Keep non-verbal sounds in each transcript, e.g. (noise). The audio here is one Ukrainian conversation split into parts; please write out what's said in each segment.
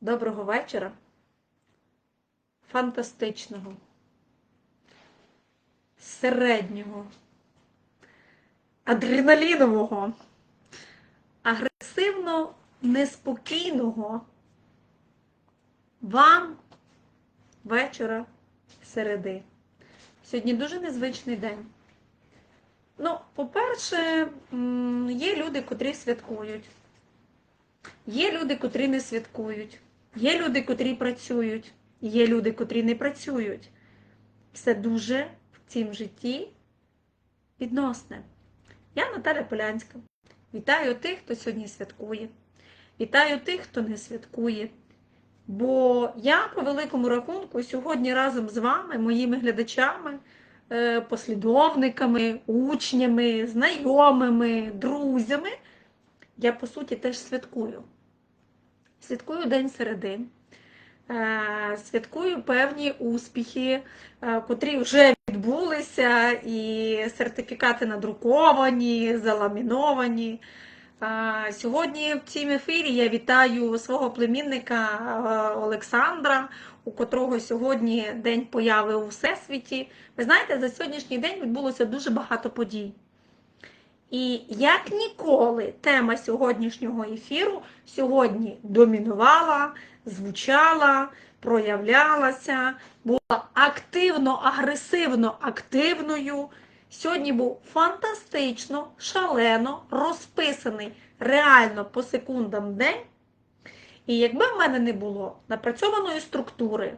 Доброго вечора. Фантастичного. Середнього. Адреналінового. Агресивно неспокійного. Вам вечора середи. Сьогодні дуже незвичний день. Ну, по-перше, є люди, котрі святкують. Є люди, котрі не святкують. Є люди, котрі працюють. Є люди, котрі не працюють. Все дуже в цім житті відносне. Я Наталя Полянська. Вітаю тих, хто сьогодні святкує. Вітаю тих, хто не святкує. Бо я, по великому рахунку, сьогодні разом з вами, моїми глядачами, е, послідовниками, учнями, знайомими, друзями, я по суті теж святкую. Святкую День середи, е, святкую певні успіхи, е, котрі вже відбулися, і сертифікати надруковані, заламіновані. Е, Сьогодні в цім ефірі я вітаю свого племінника Олександра, у котрого сьогодні день появи у Всесвіті. Ви знаєте, за сьогоднішній день відбулося дуже багато подій. І як ніколи тема сьогоднішнього ефіру сьогодні домінувала, звучала, проявлялася, була активно, агресивно активною. Сьогодні був фантастично, шалено розписаний реально по секундам день. І якби в мене не було напрацьованої структури,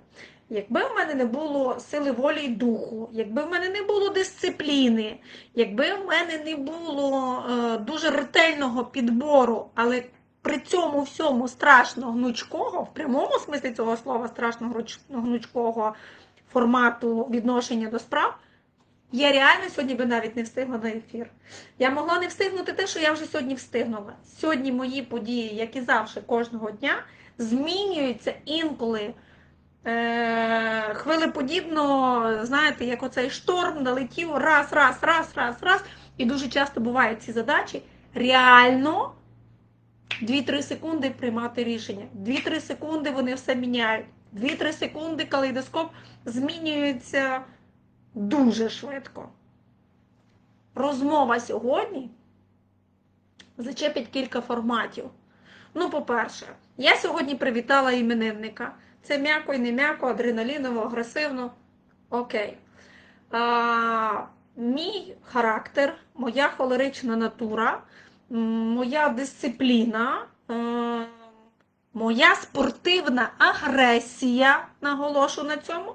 якби в мене не було сили волі й духу, якби в мене не було дисципліни, якби в мене не було е, дуже ретельного підбору, але при цьому всьому страшно гнучкого, в прямому смислі цього слова страшно гнучкого формату відношення до справ, я реально сьогодні би навіть не встигла на ефір. Я могла не встигнути те, що я вже сьогодні встигнула. Сьогодні мої події, як і завжди, кожного дня, змінюються інколи е, хвилеподібно, знаєте, як оцей шторм налетів раз, раз, раз, раз, раз. І дуже часто бувають ці задачі реально 2-3 секунди приймати рішення. 2-3 секунди вони все міняють. 2-3 секунди калейдоскоп змінюється дуже швидко. Розмова сьогодні зачепить кілька форматів. Ну, по-перше, я сьогодні привітала іменинника. Це м'яко і не м'яко, адреналіново, агресивно. Окей. А, мій характер, моя холерична натура, моя дисципліна, е, моя спортивна агресія, наголошу на цьому,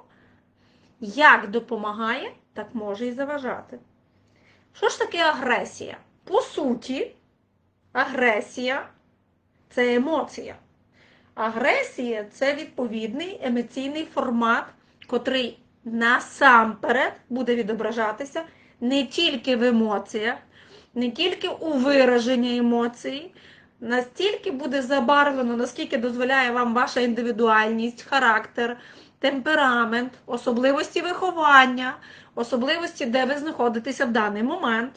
як допомагає, так може і заважати. Що ж таке агресія? По суті, агресія це емоція. Агресія це відповідний емоційний формат, котрий насамперед буде відображатися не тільки в емоціях, не тільки у вираженні емоцій, настільки буде забарвлено, наскільки дозволяє вам ваша індивідуальність, характер, темперамент, особливості виховання, особливості, де ви знаходитеся в даний момент.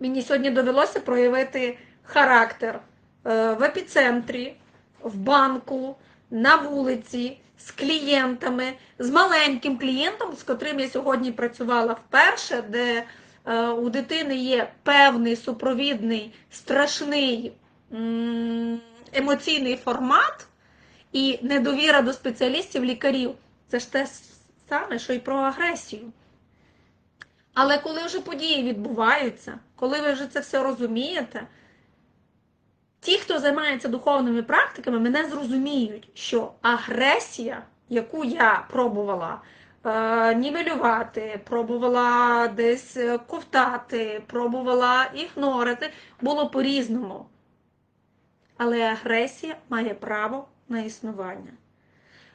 Мені сьогодні довелося проявити характер е, в епіцентрі, в банку, на вулиці, з клієнтами, з маленьким клієнтом, з котрим я сьогодні працювала вперше, де е, у дитини є певний супровідний, страшний емоційний формат і недовіра до спеціалістів, лікарів. Це ж те саме, що й про агресію. Але коли вже події відбуваються, коли ви вже це все розумієте, ті, хто займається духовними практиками, мене зрозуміють, що агресія, яку я пробувала е, нівелювати, пробувала десь е, ковтати, пробувала ігнорити, було по-різному. Але агресія має право на існування.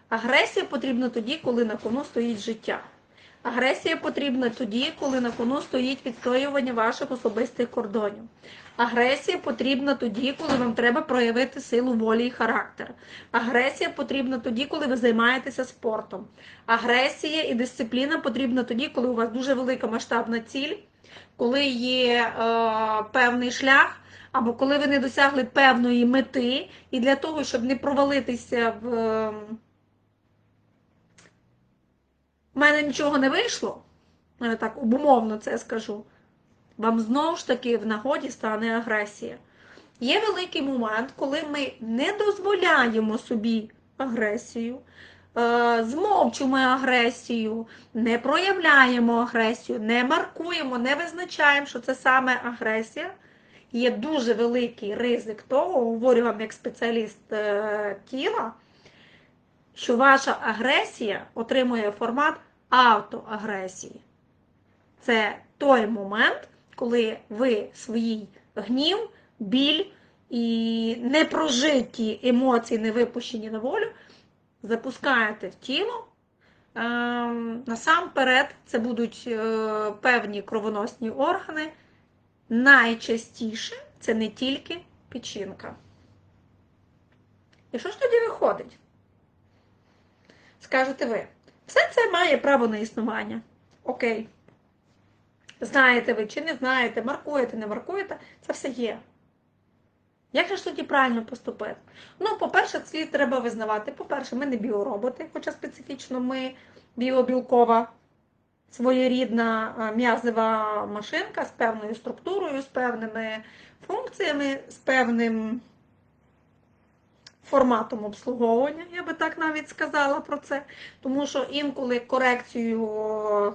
Агресія потрібна тоді, коли на кону стоїть життя. Агресія потрібна тоді, коли на кону стоїть відстоювання ваших особистих кордонів. Агресія потрібна тоді, коли вам треба проявити силу волі і характер. Агресія потрібна тоді, коли ви займаєтеся спортом. Агресія і дисципліна потрібна тоді, коли у вас дуже велика масштабна ціль, коли є е, певний шлях, або коли ви не досягли певної мети, і для того, щоб не провалитися в ем, в мене нічого не вийшло, я так умовно це скажу, вам знову ж таки в нагоді стане агресія. Є великий момент, коли ми не дозволяємо собі агресію, е, змовчуємо агресію, не проявляємо агресію, не маркуємо, не визначаємо, що це саме агресія. Є дуже великий ризик того, говорю вам як спеціаліст е, тіла, що ваша агресія отримує формат автоагресії. Це той момент, коли ви свій гнів, біль і непрожиті емоції, не випущені на волю, запускаєте в тіло. Ем, Насамперед, це будуть е, певні кровоносні органи. Найчастіше це не тільки печінка. І що ж тоді виходить? Скажете ви, все це має право на існування. Окей. Знаєте ви чи не знаєте, маркуєте, не маркуєте, це все є. Як же ж тоді правильно поступити? Ну, по-перше, слід треба визнавати. По-перше, ми не біороботи, хоча специфічно ми біобілкова, своєрідна е, м'язова машинка з певною структурою, з певними функціями, з певним форматом обслуговування, я би так навіть сказала про це. Тому що інколи корекцію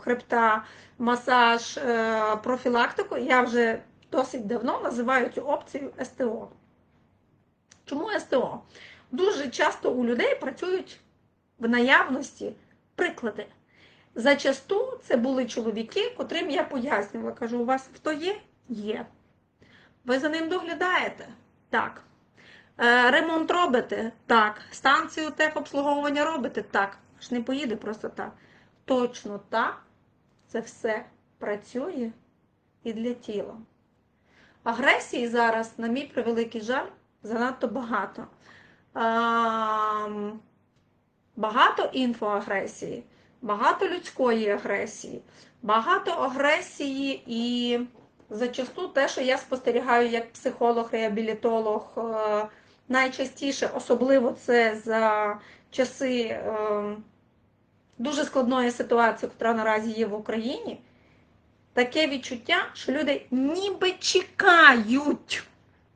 хребта, масаж, е, профілактику я вже досить давно називаю цю опцію СТО. Чому СТО? Дуже часто у людей працюють в наявності приклади. Зачасту це були чоловіки, котрим я пояснювала. Кажу, у вас хто є? Є. Ви за ним доглядаєте? Так. Е, Ремонт робите? Так. Станцію техобслуговування робите? Так. Ж не поїде просто так. Точно так. Це все працює і для тіла. Агресії зараз, на мій превеликий жаль, занадто багато. Ам, Багато інфоагресії, багато людської агресії, багато агресії і зачасту те, що я спостерігаю як психолог, реабілітолог, е, найчастіше, особливо це за часи е, дуже складної ситуації, яка наразі є в Україні, таке відчуття, що люди ніби чекають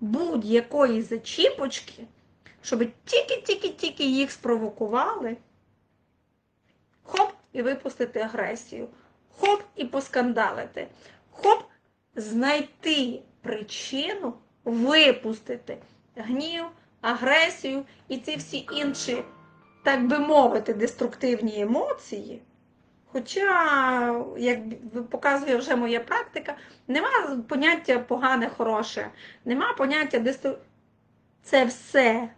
будь-якої зачіпочки, щоб тільки-тільки-тільки їх спровокували, хоп, і випустити агресію, хоп, і поскандалити, хоп, знайти причину, випустити гнів, агресію і ці всі інші, так би мовити, деструктивні емоції. Хоча, як показує вже моя практика, нема поняття погане, хороше, нема поняття дестру... Це все,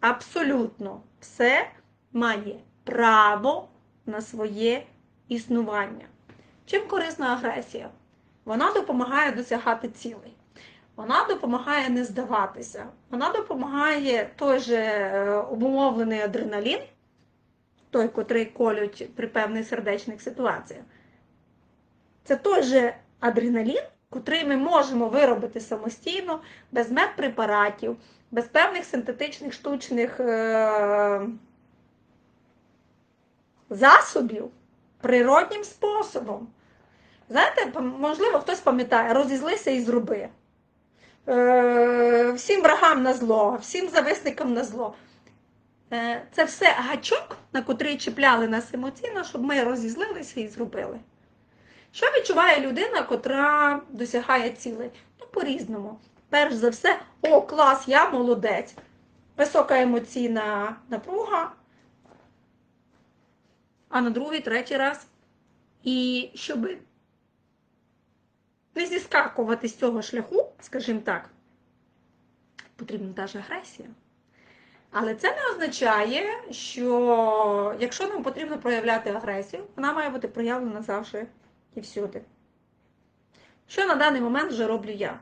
абсолютно все має право на своє існування. Чим корисна агресія? Вона допомагає досягати цілей. Вона допомагає не здаватися. Вона допомагає той же е, обумовлений адреналін, той, котрий колють при певних сердечних ситуаціях. Це той же адреналін, котрий ми можемо виробити самостійно, без медпрепаратів, без певних синтетичних штучних е- засобів, природнім способом. Знаєте, можливо, хтось пам'ятає, розізлися і зроби. Е, всім врагам на зло, всім зависникам на зло. Е, це все гачок, на котрий чіпляли нас емоційно, щоб ми розізлилися і зробили. Що відчуває людина, котра досягає цілей? Ну, по-різному. Перш за все, о, клас, я молодець. Висока емоційна напруга. А на другий, третій раз. І щоб не зіскакувати з цього шляху, скажімо так, потрібна та ж агресія. Але це не означає, що якщо нам потрібно проявляти агресію, вона має бути проявлена завжди і всюди. Що на даний момент вже роблю я?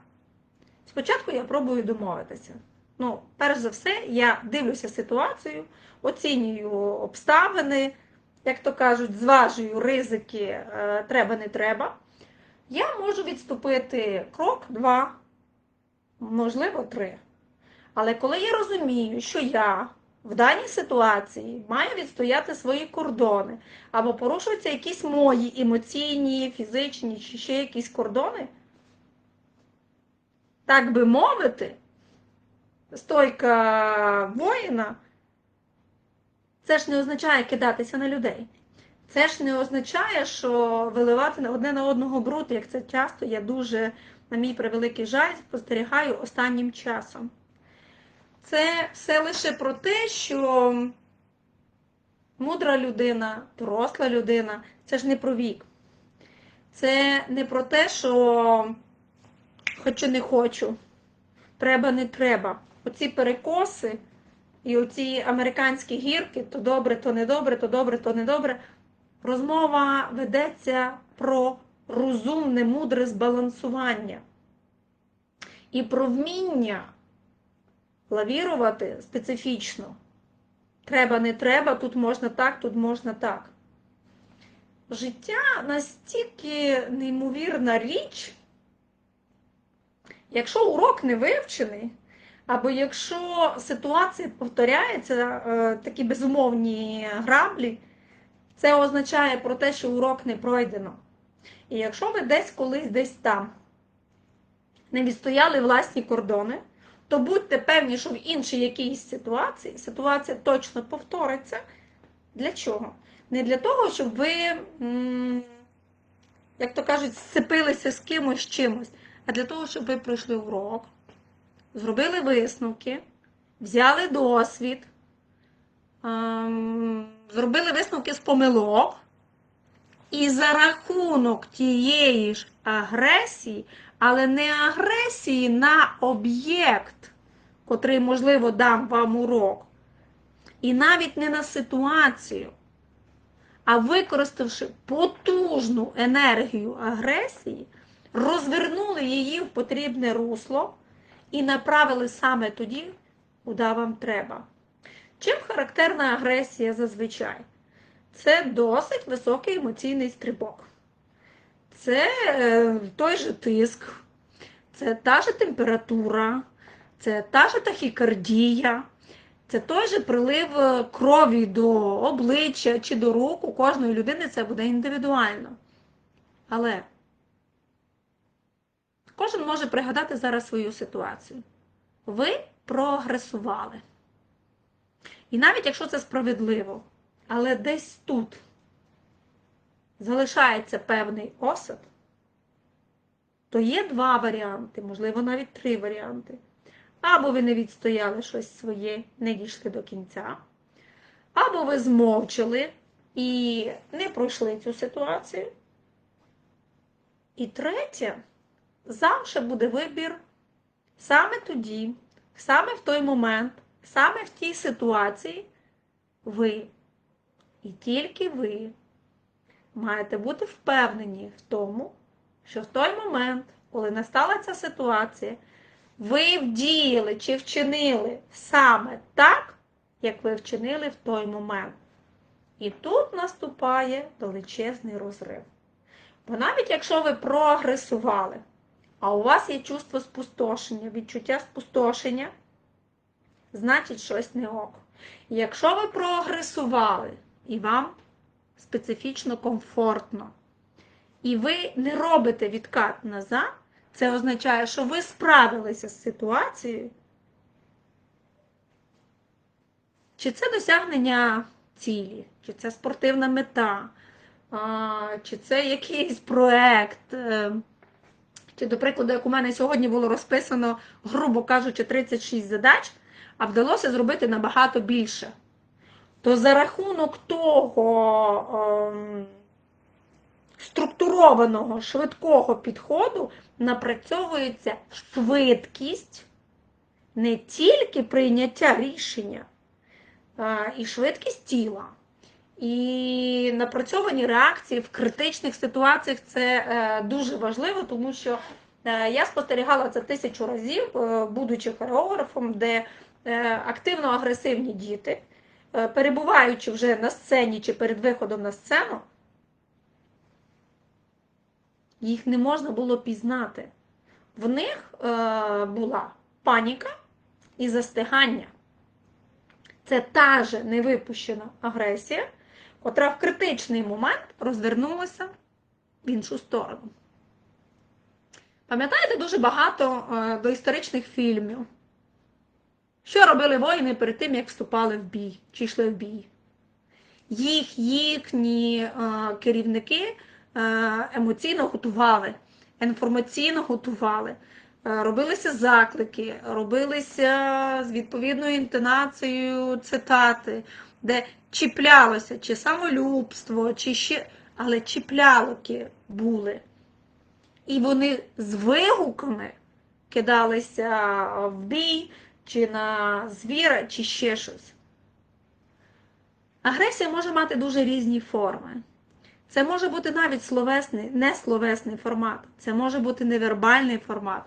Спочатку я пробую домовитися. Ну, перш за все, я дивлюся ситуацію, оцінюю обставини, як то кажуть, зважую ризики е, треба, не треба. Я можу відступити крок, два, можливо, три. Але коли я розумію, що я в даній ситуації маю відстояти свої кордони, або порушуються якісь мої емоційні, фізичні чи ще якісь кордони, так би мовити, стойка воїна, це ж не означає кидатися на людей. Це ж не означає, що виливати одне на одного бруд, як це часто я дуже, на мій превеликий жаль, спостерігаю останнім часом. Це все лише про те, що мудра людина, доросла людина це ж не про вік. Це не про те, що хочу не хочу, треба не треба. Оці перекоси і оці американські гірки, то добре, то не добре, то добре, то не добре. Розмова ведеться про розумне, мудре збалансування і про вміння лавірувати специфічно. Треба, не треба, тут можна так, тут можна так. Життя настільки неймовірна річ, якщо урок не вивчений, або якщо ситуація повторяється, е, такі безумовні граблі, це означає про те, що урок не пройдено. І якщо ви десь колись десь там не відстояли власні кордони, то будьте певні, що в іншій якійсь ситуації ситуація точно повториться. Для чого? Не для того, щоб ви, як то кажуть, сцепилися з кимось чимось, а для того, щоб ви пройшли урок, зробили висновки, взяли досвід, зробили висновки з помилок, і за рахунок тієї ж агресії, але не агресії на об'єкт, котрий, можливо, дам вам урок, і навіть не на ситуацію, а використавши потужну енергію агресії, розвернули її в потрібне русло і направили саме тоді, куди вам треба. Чим характерна агресія зазвичай? Це досить високий емоційний стрибок. Це е, той же тиск, це та ж температура, це та ж тахікардія, це той же прилив е, крові до обличчя чи до рук. У кожної людини це буде індивідуально. Але кожен може пригадати зараз свою ситуацію. Ви прогресували. І навіть якщо це справедливо, але десь тут залишається певний осад, то є два варіанти, можливо, навіть три варіанти. Або ви не відстояли щось своє, не дійшли до кінця, або ви змовчали і не пройшли цю ситуацію. І третє, завжди буде вибір саме тоді, саме в той момент, саме в тій ситуації, ви і тільки ви маєте бути впевнені в тому, що в той момент, коли настала ця ситуація, ви вдіяли чи вчинили саме так, як ви вчинили в той момент. І тут наступає величезний розрив. Бо навіть якщо ви прогресували, а у вас є чувство спустошення, відчуття спустошення, значить щось не ок. Якщо ви прогресували і вам специфічно комфортно, і ви не робите відкат назад, це означає, що ви справилися з ситуацією. Чи це досягнення цілі, чи це спортивна мета, чи це якийсь проект, е, чи, до прикладу, як у мене сьогодні було розписано, грубо кажучи, 36 задач, а вдалося зробити набагато більше. То за рахунок того ем, структурованого, швидкого підходу напрацьовується швидкість не тільки прийняття рішення, а, і швидкість тіла. І напрацьовані реакції в критичних ситуаціях це е, дуже важливо, тому що е, я спостерігала це тисячу разів, е, будучи хореографом, де е, активно агресивні діти, е, перебуваючи вже на сцені чи перед виходом на сцену, їх не можна було пізнати. в них е, була паніка і застигання. Це та же невипущена агресія, котра в критичний момент розвернулася в іншу сторону. Пам'ятаєте дуже багато е, доісторичних фільмів? Що робили воїни перед тим, як вступали в бій чи йшли в бій? Їх їхні е, керівники е, емоційно готували, інформаційно готували, е, робилися заклики, робилися з відповідною інтонацією цитати, де чіплялося чи самолюбство, чи ще, але чіплялоки були. І вони з вигуками кидалися в бій, чи на звіра, чи ще щось. Агресія може мати дуже різні форми. Це може бути навіть словесний, несловесний формат, це може бути невербальний формат.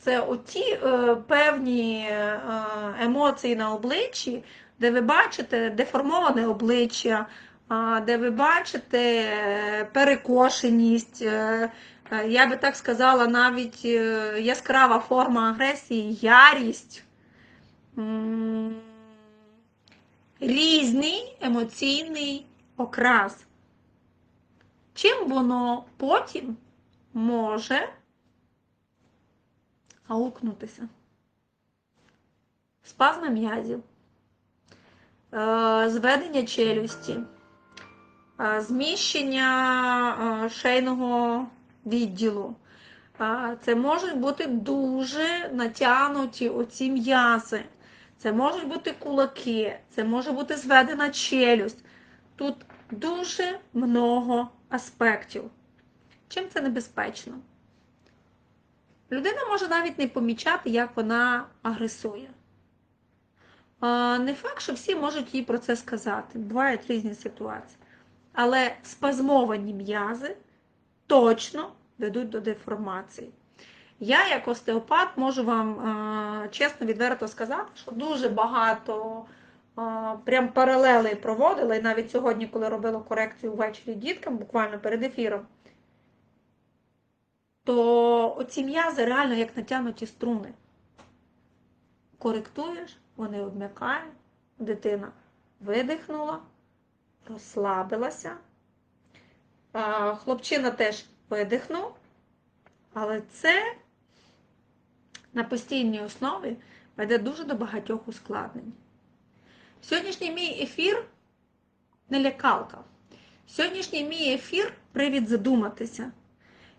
Це оті е, певні е, емоції на обличчі, де ви бачите деформоване обличчя, е, де ви бачите е, перекошеність. Е, е, я би так сказала, навіть яскрава форма агресії, ярість. Різний емоційний окрас. Чим воно потім може аукнутися? Спазми м'язів, е, зведення челюсті, е, зміщення е, шейного відділу. Це можуть бути дуже натягнуті оці м'язи. Це можуть бути кулаки, це може бути зведена челюсть. Тут дуже много аспектів. Чим це небезпечно? Людина може навіть не помічати, як вона агресує. Не факт, що всі можуть їй про це сказати. Бувають різні ситуації. Але спазмовані м'язи точно ведуть до деформації. Я, як остеопат, можу вам е, чесно, відверто сказати, що дуже багато е, прям паралелей проводила, і навіть сьогодні, коли робила корекцію ввечері діткам, буквально перед ефіром, то оці м'язи реально як натягнуті струни. Коректуєш, вони обм'якають, дитина видихнула, розслабилася. Е, Хлопчина теж видихнув, але це на постійній основі веде дуже до багатьох ускладнень. Сьогоднішній мій ефір не лякалка. Сьогоднішній мій ефір привід задуматися.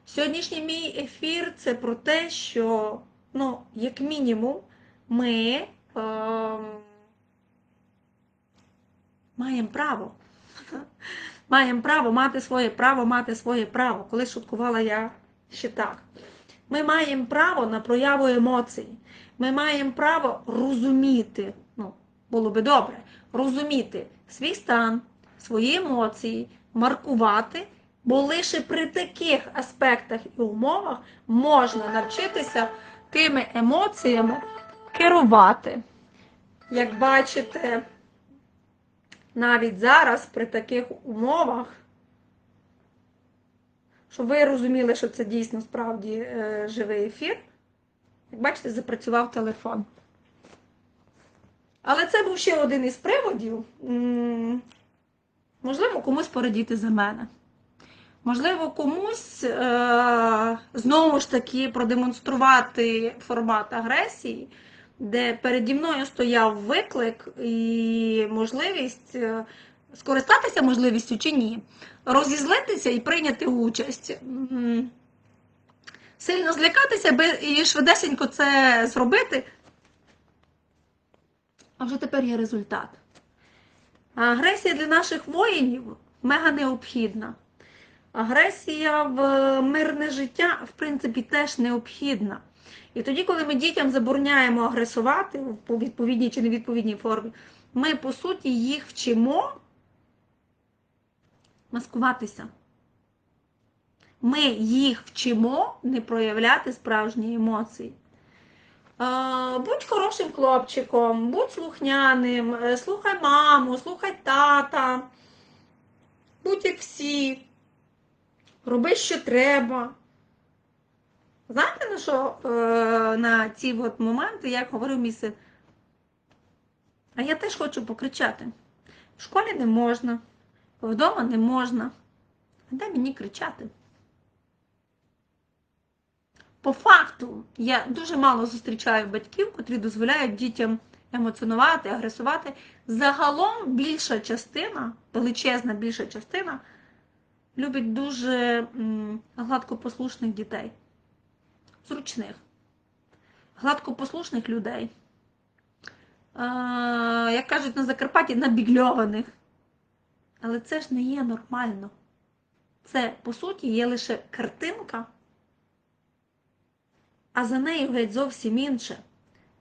Сьогоднішній мій ефір це про те, що, ну, як мінімум, ми е, маємо право. (laughs) Маємо право мати своє право, мати своє право. Коли шуткувала я ще так. Ми маємо право на прояву емоцій. Ми маємо право розуміти, ну, було би добре, розуміти свій стан, свої емоції, маркувати, бо лише при таких аспектах і умовах можна навчитися тими емоціями керувати. Як бачите, навіть зараз при таких умовах щоб ви розуміли, що це дійсно справді е, живий ефір. Як бачите, запрацював телефон. Але це був ще один із приводів. Можливо, комусь порадіти за мене. Можливо, комусь е, знову ж таки продемонструвати формат агресії, де переді мною стояв виклик і можливість е, скористатися можливістю чи ні, розізлитися і прийняти участь. Сильно злякатися і швидесенько це зробити. А вже тепер є результат. Агресія для наших воїнів мега необхідна. Агресія в мирне життя, в принципі, теж необхідна. І тоді, коли ми дітям забороняємо агресувати в відповідній чи невідповідній формі, ми, по суті, їх вчимо маскуватися. Ми їх вчимо не проявляти справжні емоції. Е, Будь хорошим хлопчиком, будь слухняним, е, слухай маму, слухай тата, будь як всі, роби, що треба. Знаєте, на що е, на ці от моменти, як говорив мій син? А я теж хочу покричати. В школі не можна, вдома не можна. Де мені кричати? По факту, я дуже мало зустрічаю батьків, котрі дозволяють дітям емоціонувати, агресувати. Загалом більша частина, величезна більша частина, любить дуже гладкопослушних дітей, зручних, гладкопослушних людей. Як кажуть на Закарпатті, набігльованих. Але це ж не є нормально. Це, по суті, є лише картинка, а за нею геть зовсім інше.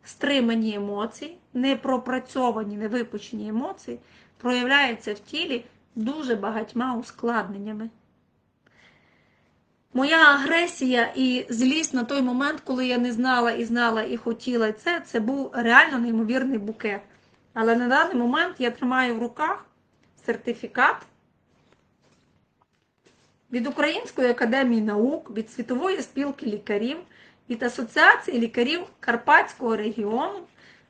Стримані емоції, непропрацьовані, невипущені емоції проявляються в тілі дуже багатьма ускладненнями. Моя агресія і злість на той момент, коли я не знала і знала і хотіла це, це був реально неймовірний букет. Але на даний момент я тримаю в руках сертифікат від Української академії наук, від Світової спілки лікарів, від Асоціації лікарів Карпатського регіону.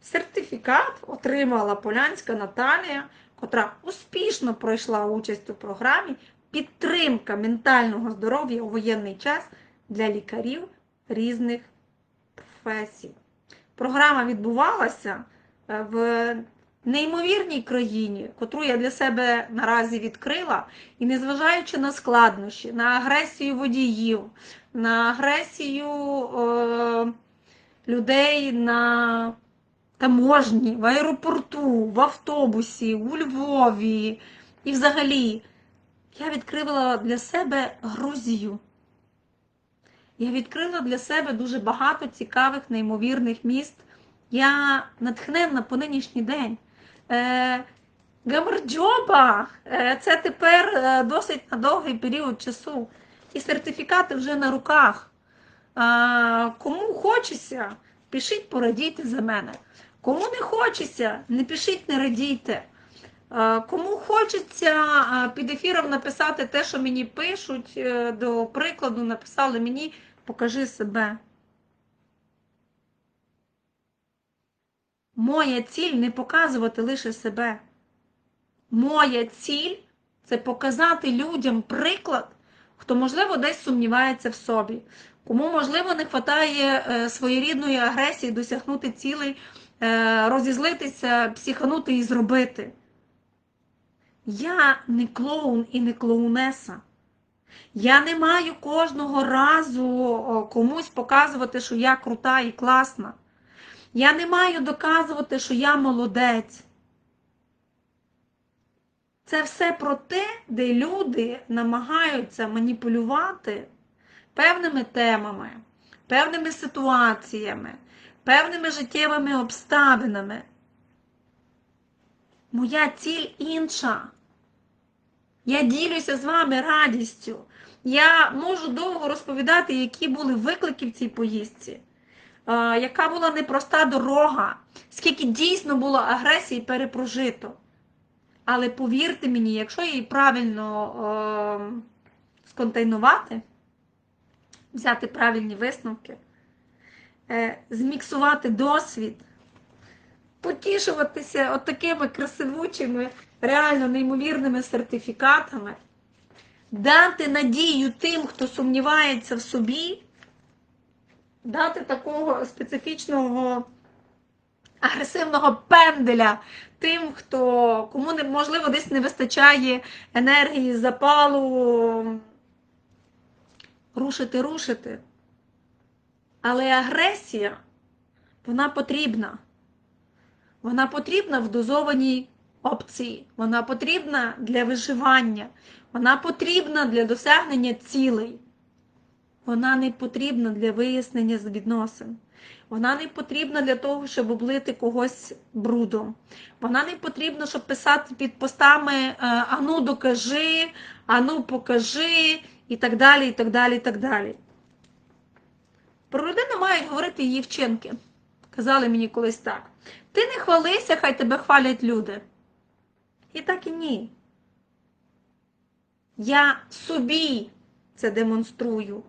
Сертифікат отримала Полянська Наталія, котра успішно пройшла участь у програмі Підтримка ментального здоров'я у воєнний час для лікарів різних професій. Програма відбувалася е, в неймовірній країні, котру я для себе наразі відкрила, і незважаючи на складнощі, на агресію водіїв, на агресію е, людей на таможні, в аеропорту, в автобусі, у Львові і взагалі, я відкрила для себе Грузію. Я відкрила для себе дуже багато цікавих, неймовірних міст. Я натхненна по нинішній день. Е, Гамарджоба е, це тепер е, досить на довгий період часу. І сертифікати вже на руках. Кому хочеться, пишіть, порадійте за мене. Кому не хочеться, не пишіть, не радійте. Кому хочеться під ефіром написати те, що мені пишуть, до прикладу, написали мені, покажи себе. Моя ціль не показувати лише себе. Моя ціль це показати людям приклад, хто, можливо, десь сумнівається в собі, кому, можливо, не вистачає е, своєрідної агресії досягнути цілей, е, розізлитися, психанути і зробити. Я не клоун і не клоунеса. Я не маю кожного разу комусь показувати, що я крута і класна. Я не маю доказувати, що я молодець. Це все про те, де люди намагаються маніпулювати певними темами, певними ситуаціями, певними життєвими обставинами. Моя ціль інша. Я ділюся з вами радістю. Я можу довго розповідати, які були виклики в цій поїздці, яка була непроста дорога, скільки дійсно було агресії перепрожито. Але повірте мені, якщо її правильно е, сконтейнувати, взяти правильні висновки, е, зміксувати досвід, потішуватися от такими красивучими, реально неймовірними сертифікатами, дати надію тим, хто сумнівається в собі, дати такого специфічного агресивного пенделя тим, хто кому не можливо десь не вистачає енергії, запалу, рушити, рушити. Але агресія, вона потрібна. Вона потрібна в дозованій опції, вона потрібна для виживання, вона потрібна для досягнення цілей. Вона не потрібна для вияснення відносин. Вона не потрібна для того, щоб облити когось брудом. Вона не потрібна, щоб писати під постами е, Ану докажи, ану покажи, і так далі, і так далі, і так далі. Про людину мають говорити її вчинки. Казали мені колись так. Ти не хвалися, хай тебе хвалять люди. І так і ні. Я собі це демонструю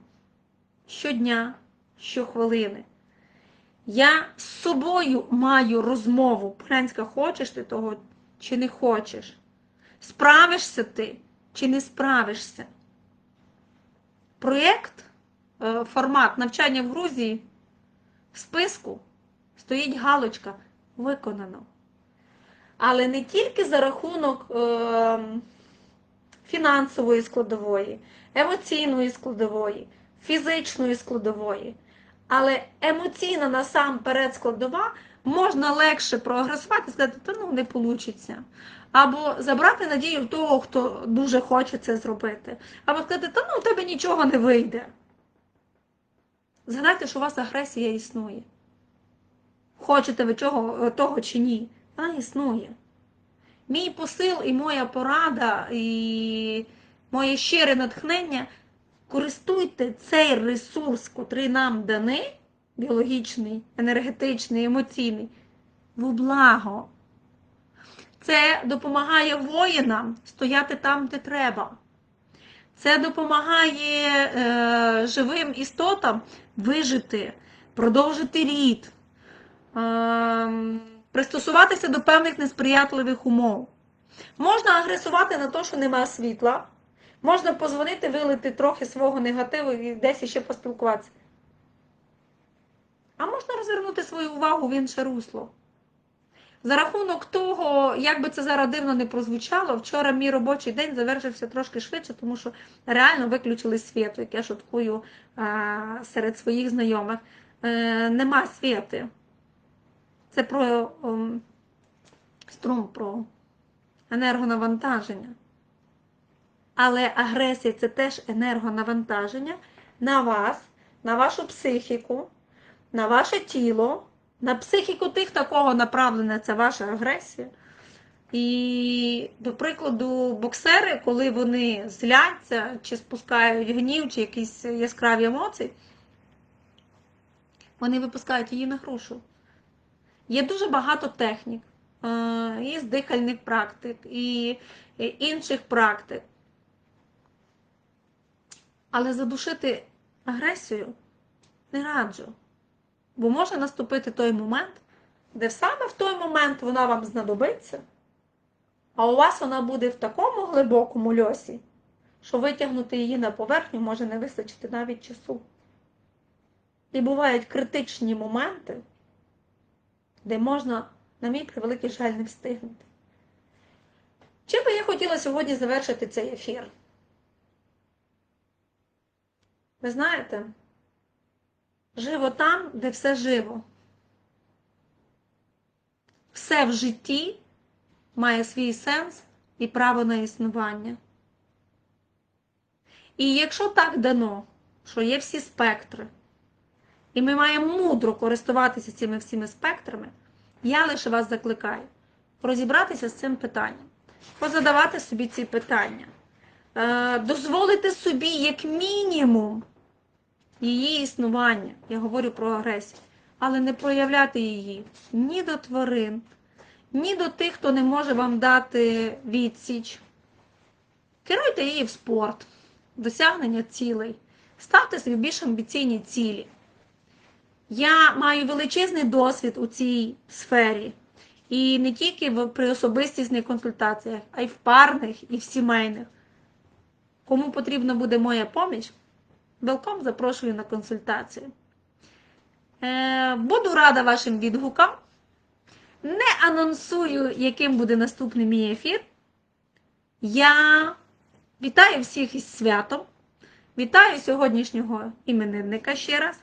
щодня, щохвилини. Я з собою маю розмову. Полянська, хочеш ти того чи не хочеш? Справишся ти чи не справишся? Проєкт, е, формат навчання в Грузії в списку стоїть галочка виконано. Але не тільки за рахунок е, фінансової складової, емоційної складової, фізичної складової. Але емоційна насамперед складова можна легше прогресувати і сказати, та ну не вийде. Або забрати надію в того, хто дуже хоче це зробити. Або сказати, та ну у тебе нічого не вийде. Згадайте, що у вас агресія існує. Хочете ви чого, того чи ні, вона існує. Мій посил і моя порада, і моє щире натхнення користуйте цей ресурс, котрий нам даний, біологічний, енергетичний, емоційний, в благо. Це допомагає воїнам стояти там, де треба. Це допомагає е, живим істотам вижити, продовжити рід, е, пристосуватися до певних несприятливих умов. Можна агресувати на те, що нема світла. Можна позвонити, вилити трохи свого негативу і десь ще поспілкуватися. А можна розвернути свою увагу в інше русло. За рахунок того, як би це зараз дивно не прозвучало, вчора мій робочий день завершився трошки швидше, тому що реально виключили світ, як я шуткую а, серед своїх знайомих. Е, нема світи. Це про ом, струм, про енергонавантаження. Але агресія це теж енергонавантаження на вас, на вашу психіку, на ваше тіло, на психіку тих, на кого направлена ця ваша агресія. І, до прикладу, боксери, коли вони зляться, чи спускають гнів, чи якісь яскраві емоції, вони випускають її на грушу. Є дуже багато технік, е, і з дихальних практик, і інших практик. Але задушити агресію не раджу. Бо може наступити той момент, де саме в той момент вона вам знадобиться, а у вас вона буде в такому глибокому льосі, що витягнути її на поверхню може не вистачити навіть часу. І бувають критичні моменти, де можна, на мій превеликий жаль, не встигнути. Чим би я хотіла сьогодні завершити цей ефір? Ви знаєте, живо там, де все живо. Все в житті має свій сенс і право на існування. І якщо так дано, що є всі спектри, і ми маємо мудро користуватися цими всіми спектрами, я лише вас закликаю розібратися з цим питанням, позадавати собі ці питання, дозволити собі, як мінімум, її існування, я говорю про агресію, але не проявляти її ні до тварин, ні до тих, хто не може вам дати відсіч. Керуйте її в спорт, досягнення цілей, ставте собі більш амбіційні цілі. Я маю величезний досвід у цій сфері. І не тільки при особистісних консультаціях, а й в парних і в сімейних. Кому потрібна буде моя поміч, велком запрошую на консультацію. Е, буду рада вашим відгукам. Не анонсую, яким буде наступний мій ефір. Я вітаю всіх із святом. Вітаю сьогоднішнього іменинника ще раз.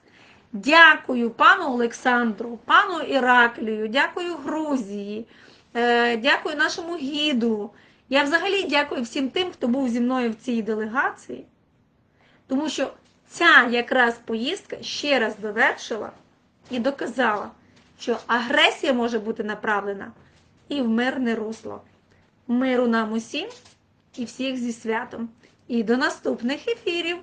Дякую пану Олександру, пану Іраклію, дякую Грузії, е, дякую нашому гіду. Я взагалі дякую всім тим, хто був зі мною в цій делегації. Тому що ця якраз поїздка ще раз довершила і доказала, що агресія може бути направлена і в мирне русло. Миру нам усім і всіх зі святом. І до наступних ефірів!